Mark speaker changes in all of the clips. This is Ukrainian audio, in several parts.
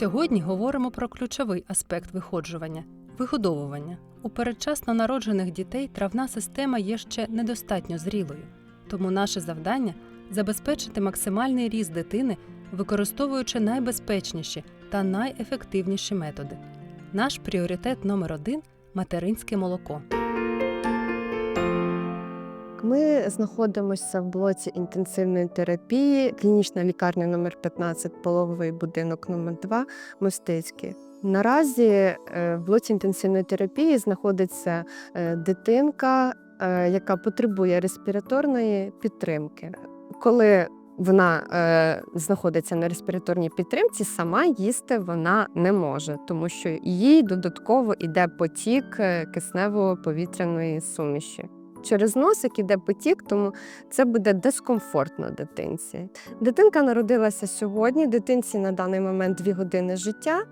Speaker 1: Сьогодні говоримо про ключовий аспект виходжування вигодовування. У передчасно народжених дітей травна система є ще недостатньо зрілою, тому наше завдання забезпечити максимальний ріст дитини, використовуючи найбезпечніші та найефективніші методи. Наш пріоритет номер один материнське молоко.
Speaker 2: Ми знаходимося в блоці інтенсивної терапії, клінічна лікарня номер 15, пологовий будинок номер 2 Мостицький. Наразі е, в блоці інтенсивної терапії знаходиться е, дитинка, е, яка потребує респіраторної підтримки. Коли вона е, знаходиться на респіраторній підтримці, сама їсти вона не може, тому що їй додатково йде потік е, киснево-повітряної суміші. Через носик іде потік, тому це буде дискомфортно дитинці. Дитинка народилася сьогодні. Дитинці на даний момент 2 години життя.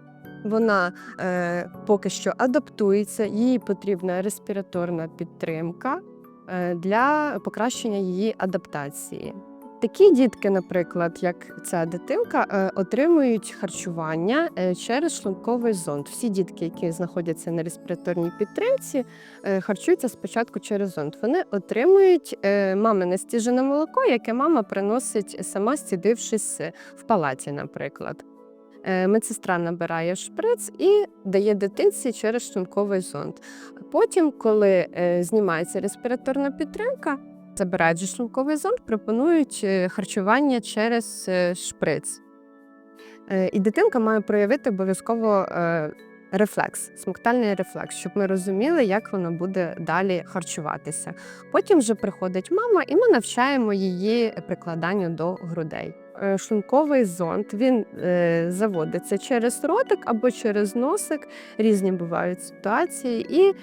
Speaker 2: Вона е, поки що адаптується, їй потрібна респіраторна підтримка е, для покращення її адаптації. Такі дітки, наприклад, як ця дитинка, е, отримують харчування е, через шлунковий зонд. Всі дітки, які знаходяться на респіраторній підтримці, е, харчуються спочатку через зонд. Вони отримують мамине стіжене молоко, яке мама приносить сама стідившись в палаті, наприклад. Медсестра набирає шприц і дає дитинці через шлунковий зонд. Потім, коли знімається респіраторна підтримка, забирають шлунковий зонд, пропонують е, харчування через е, шприц. Е, І дитинка має проявити обов'язково рефлекс, смоктальний рефлекс, щоб ми розуміли, як вона буде далі харчуватися. Потім вже приходить мама, і ми навчаємо її прикладанню до грудей. Шлунковий зонд він заводиться через ротик або через носик. Різні бувають ситуації, і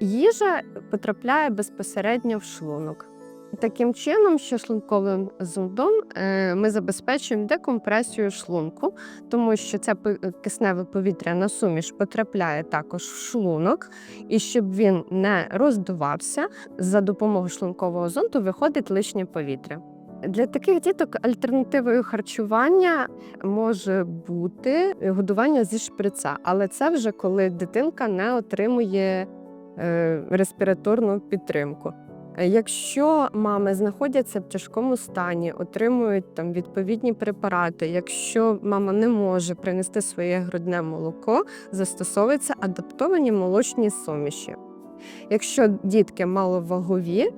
Speaker 2: їжа потрапляє безпосередньо в шлунок. Таким чином, що шлунковим зондом е, ми забезпечуємо декомпресію шлунку, тому що ця пи- киснева повітряна суміш потрапляє також в шлунок, і щоб він не роздувався, за допомогою шлункового зонду виходить лишнє повітря. Для таких діток альтернативою харчування може бути годування зі шприца, але це вже коли дитинка не отримує е, респіраторну підтримку. Е, Якщо мами знаходяться в тяжкому стані, отримують там відповідні препарати, якщо мама не може принести своє грудне молоко, застосовуються адаптовані молочні суміші. Якщо дітки маловагові,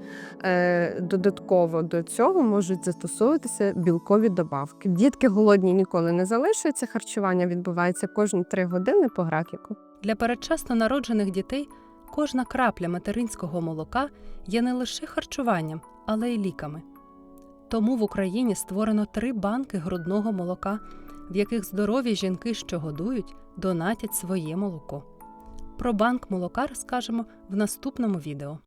Speaker 2: е, додатково до цього можуть застосовуватися білкові добавки. Дітки голодні ніколи не залишаються. Харчування відбувається кожні 3 години по графіку.
Speaker 1: Для передчасно народжених дітей кожна крапля материнського молока є не лише харчуванням, але й ліками. Тому в Україні створено три банки грудного молока, в яких здорові жінки, що годують, донатять своє молоко. Про банк молока розкажемо в наступному відео.